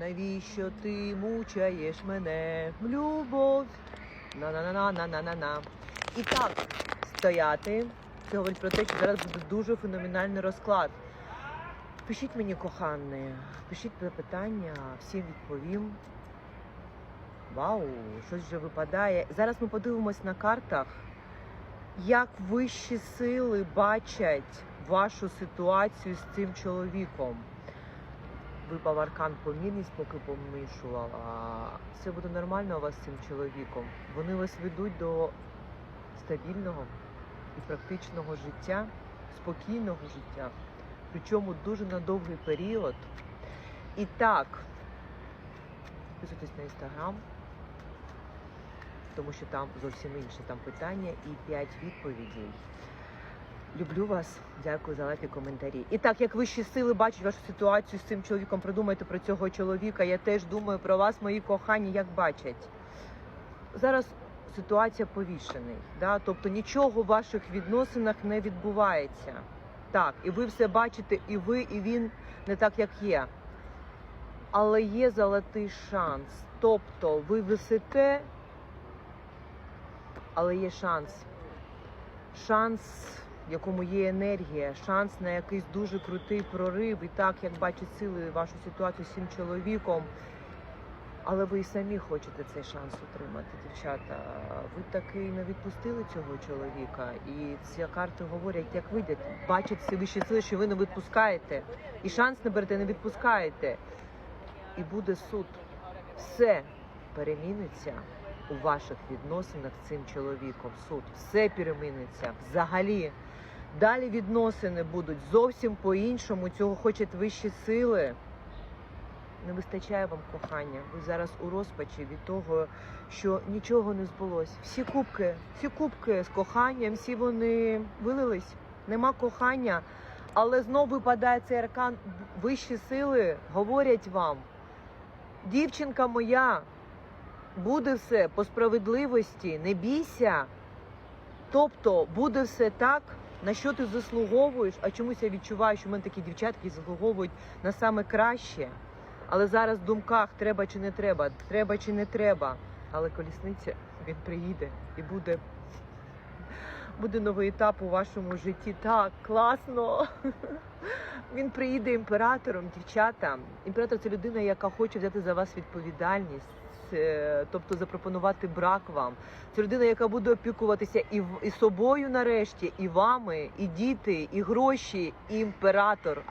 навіщо ти мучаєш мене? Любов. На-на-на-на-на-на-на. І так, стояти. Це говорить про те, що зараз буде дуже феноменальний розклад. Пишіть мені, кохане, пишіть питання, всім відповім. Вау, щось вже випадає. Зараз ми подивимось на картах, як вищі сили бачать вашу ситуацію з цим чоловіком. Випав аркан помірність, поки помішувала. Все буде нормально у вас з цим чоловіком. Вони вас ведуть до стабільного і практичного життя, спокійного життя. Причому дуже на довгий період. І так, підписуйтесь на інстаграм, тому що там зовсім інше там питання і 5 відповідей. Люблю вас, дякую за лайки, коментарі. І так, як вищі сили бачать вашу ситуацію з цим чоловіком, придумайте про цього чоловіка. Я теж думаю про вас, мої кохані, як бачать. Зараз ситуація повішений, да? тобто нічого в ваших відносинах не відбувається. Так, і ви все бачите, і ви, і він не так, як є. Але є золотий шанс. Тобто ви висите, але є шанс. Шанс, в якому є енергія, шанс на якийсь дуже крутий прорив. І так, як бачать сили вашу ситуацію з цим чоловіком. Але ви і самі хочете цей шанс отримати, дівчата. Ви таки не відпустили цього чоловіка, і ці карти говорять, як видять, бачать всі вищі сили, що ви не відпускаєте, і шанс не берете, не відпускаєте. І буде суд. Все переміниться у ваших відносинах з цим чоловіком. Суд, все переміниться взагалі. Далі відносини будуть зовсім по-іншому. Цього хочуть вищі сили. Не вистачає вам кохання. Ви зараз у розпачі від того, що нічого не збулось. Всі кубки, всі кубки з коханням, всі вони вилились. Нема кохання, але знову випадає цей аркан. Вищі сили говорять вам, дівчинка моя, буде все по справедливості, не бійся. Тобто буде все так, на що ти заслуговуєш, а чомусь я відчуваю, що в мене такі дівчатки заслуговують на саме краще. Але зараз в думках треба чи не треба, треба чи не треба. Але колісниця він приїде і буде, буде новий етап у вашому житті. Так, класно. Він приїде імператором, дівчата. Імператор це людина, яка хоче взяти за вас відповідальність. Е, Тобто запропонувати брак вам. Це людина, яка буде опікуватися і, і собою нарешті, і вами, і діти, і гроші, і імператор.